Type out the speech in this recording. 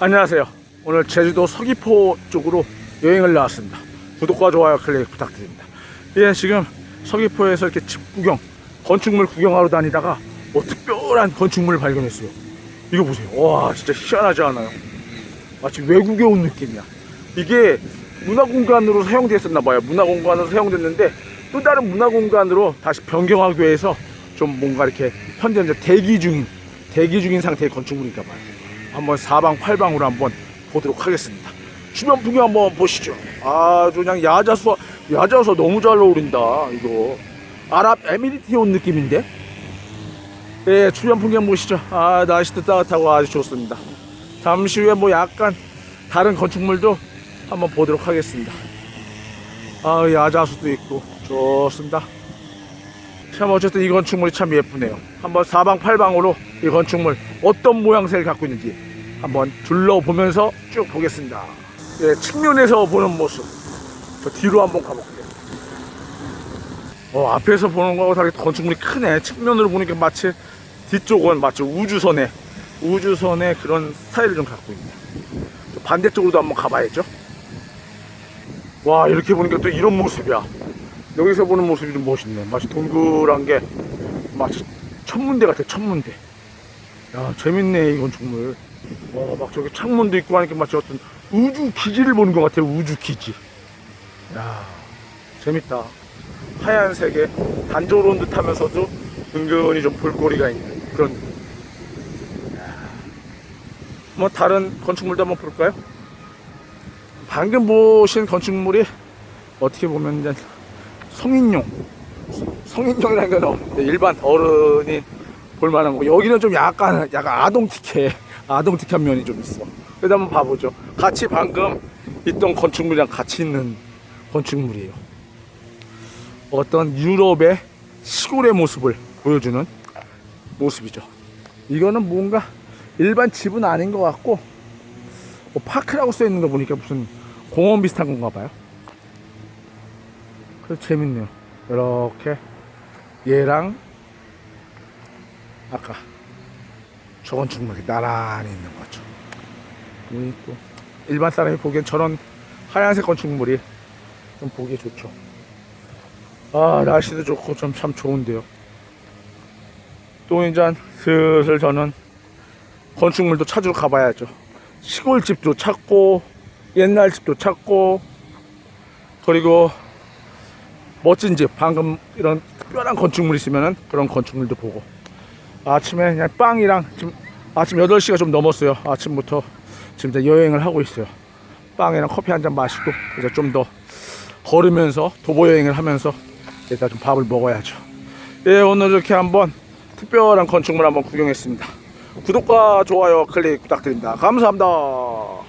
안녕하세요. 오늘 제주도 서귀포 쪽으로 여행을 나왔습니다. 구독과 좋아요 클릭 부탁드립니다. 예, 지금 서귀포에서 이렇게 집 구경, 건축물 구경하러 다니다가 뭐 특별한 건축물을 발견했어요. 이거 보세요. 와, 진짜 희한하지 않아요? 마치 외국에 온 느낌이야. 이게 문화공간으로 사용됐었나 봐요. 문화공간으로 사용됐는데 또 다른 문화공간으로 다시 변경하기 위해서 좀 뭔가 이렇게 현재 대기 중인 대기 중인 상태의 건축물인가 봐요. 한번 사방팔방으로 한번 보도록 하겠습니다. 주변 풍경 한번 보시죠. 아주 그냥 야자수 야자수 너무 잘 어울린다. 이거 아랍 에미리트에 온 느낌인데. 네, 주변 풍경 보시죠. 아 날씨도 따뜻하고 아주 좋습니다. 잠시 후에 뭐 약간 다른 건축물도 한번 보도록 하겠습니다. 아 야자수도 있고 좋습니다. 참 어쨌든 이 건축물이 참 예쁘네요. 한번 사방팔방으로 이 건축물 어떤 모양새를 갖고 있는지 한번 둘러보면서 쭉 보겠습니다. 예, 측면에서 보는 모습. 저 뒤로 한번 가볼게요. 어, 앞에서 보는 거하고 다르게 건축물이 크네. 측면으로 보니까 마치 뒤쪽은 마치 우주선에 우주선의 그런 스타일을 좀 갖고 있네. 저 반대쪽으로도 한번 가봐야죠. 와 이렇게 보니까 또 이런 모습이야. 여기서 보는 모습이 좀 멋있네. 마치 동그란 게 마치 천문대 같아. 천문대. 야 재밌네 이 건축물. 와막 저기 창문도 있고 하니까 마치 어떤 우주 기지를 보는 것 같아. 우주 기지. 야 재밌다. 하얀색에 단조로운 듯하면서도 은근히 좀 볼거리가 있는 그런. 야. 뭐 다른 건축물도 한번 볼까요? 방금 보신 건축물이 어떻게 보면 이제 성인용. 성인용이라는 건 없는데 일반 어른이 볼만한 거. 여기는 좀 약간 약간 아동틱해 아동틱한 면이 좀 있어. 그래도 한번 봐보죠. 같이 방금 있던 건축물이랑 같이 있는 건축물이에요. 어떤 유럽의 시골의 모습을 보여주는 모습이죠. 이거는 뭔가 일반 집은 아닌 것 같고 뭐 파크라고 써 있는 거 보니까 무슨 공원 비슷한 건가 봐요. 그래서 재밌네요. 이렇게 얘랑 아까 저 건축물이 나란히 있는 거죠. 여기 또 일반 사람이 보기엔 저런 하얀색 건축물이 좀 보기 좋죠. 아 날씨도 좋고 좀 참 좋은데요. 또 이제 슬슬 저는 건축물도 찾으러 가봐야죠. 시골집도 찾고 옛날 집도 찾고 그리고 멋진 집. 방금 이런 특별한 건축물 있으면은 그런 건축물도 보고. 아침에 그냥 빵이랑 지금 아침 8시가 좀 넘었어요. 아침부터 지금 이제 여행을 하고 있어요. 빵이랑 커피 한 잔 마시고 이제 좀 더 걸으면서 도보 여행을 하면서 일단 좀 밥을 먹어야죠. 예 오늘 이렇게 한번 특별한 건축물 한번 구경했습니다. 구독과 좋아요 클릭 부탁드립니다. 감사합니다